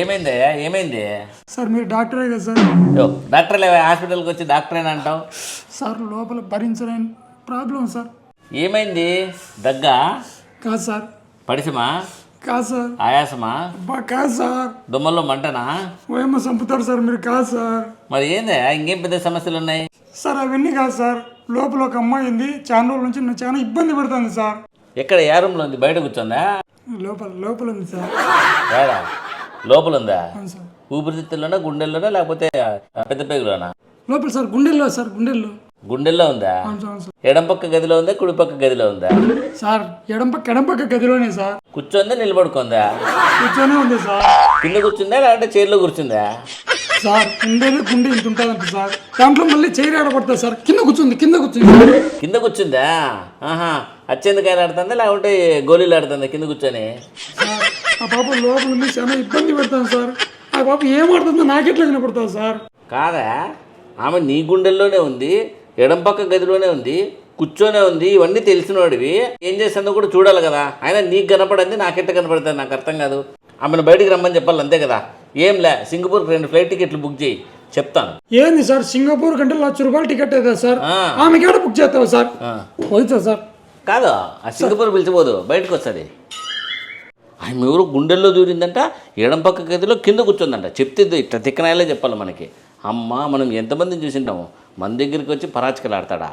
ఏమైంది ఏమైంది? సార్ మీరు డాక్టరే కదా సార్. డాక్టర్ లేవా? హాస్పిటల్కి వచ్చి డాక్టర్ అని అంటావు? సార్ లోపల భరించలేని ప్రాబ్లం సార్. ఏమైంది? దగ్గ? కాదు సార్. పడిసమా? కాదు సార్. ఆయాసమా? కాదు సార్. దుమ్మల్లో మంటనా? ఓయమ్మ చంపుతారు సార్ మీరు కాదు సార్. మరి ఏంది? ఇంకేం పెద్ద సమస్యలు ఉన్నాయి? సార్ అవన్నీ కాదు సార్. లోపల ఒక అమ్మాయి ఉంది. చాలా రోజుల నుంచి చాలా ఇబ్బంది పెడుతుంది సార్. ఎక్కడ ఏ రూమ్లో ఉంది? బయట కూర్చుందా? లోపల లోపల ఉంది సార్. ఏడా? లోపల ఉందా అవును సార్. ఊపిరితిత్తుల్లోనా గుండెల్లోనా లేకపోతే పెద్ద పేగులోనా? లోపల సార్ గుండెల్లో సార్ గుండెల్లో. గుండెల్లో ఉందా? అవును సార్ అవును సార్. ఎడం పక్క గదిలో ఉందా కుడి పక్క గదిలో ఉందా? సార్ ఎడం పక్క ఎడం పక్క గదిలోనే సార్. కూర్చోందా నిలబడుకుందా? కూర్చొనే ఉంది సార్. కింద కూర్చుందా లేదంటే చైర్లో కూర్చుందా? సార్ ఉండేది గుండె ఇంత ఉంటుందంట సార్. దాంట్లో మళ్ళీ చైర్ ఆడబడుతుంది సార్? కింద కూర్చుంది కింద కూర్చుంది. కింద కూర్చుందా? ఆహా అచ్చెందుకాయలు ఆడుతుందా? లేకుంటే గోళీలు ఆడుతుందా కింద కూర్చొని? ఆ పాప లోపల ఉంది చాలా ఇబ్బంది పెడతాను సార్. ఆ పాప ఏం ఆడుతుందో నాకెట్లా కనపడుతుంది సార్? కాదా? ఆమె నీ గుండెల్లోనే ఉంది ఎడం పక్క గదిలోనే ఉంది కూర్చొనే ఉంది ఇవన్నీ తెలిసినవాడివి ఏం చేస్తుందో కూడా చూడాలి కదా. అయినా నీకు కనపడింది నాకెట్ట కనపడుతుంది నాకు అర్థం కాదు. ఆమెను బయటికి రమ్మని చెప్పాలి అంతే కదా. ఏం లే సింగపూర్కి రెండు ఫ్లైట్ టికెట్లు బుక్ చేయి చెప్తాను. ఏంది సార్ సింగపూర్ కంటే లక్ష రూపాయలు టికెట్ అవుతుంది సార్? ఆ. ఆమెకి ఏడ బుక్ చేస్తావు సార్. పోయితా సార్. కాదు ఆ సింగపూర్ పిలిచిపోదు బయటకు వస్తుంది. ఆమె ఎవరు గుండెల్లో దూరిందంట ఎడం పక్క గదిలో కింద కూర్చుందంట. చెప్తే ఇట్లా తిక్కనాయలే చెప్పాలి మనకి. అమ్మ మనం ఎంతమందిని చూసింటాము? మన దగ్గరికి వచ్చి పరాచికలు ఆడతాడా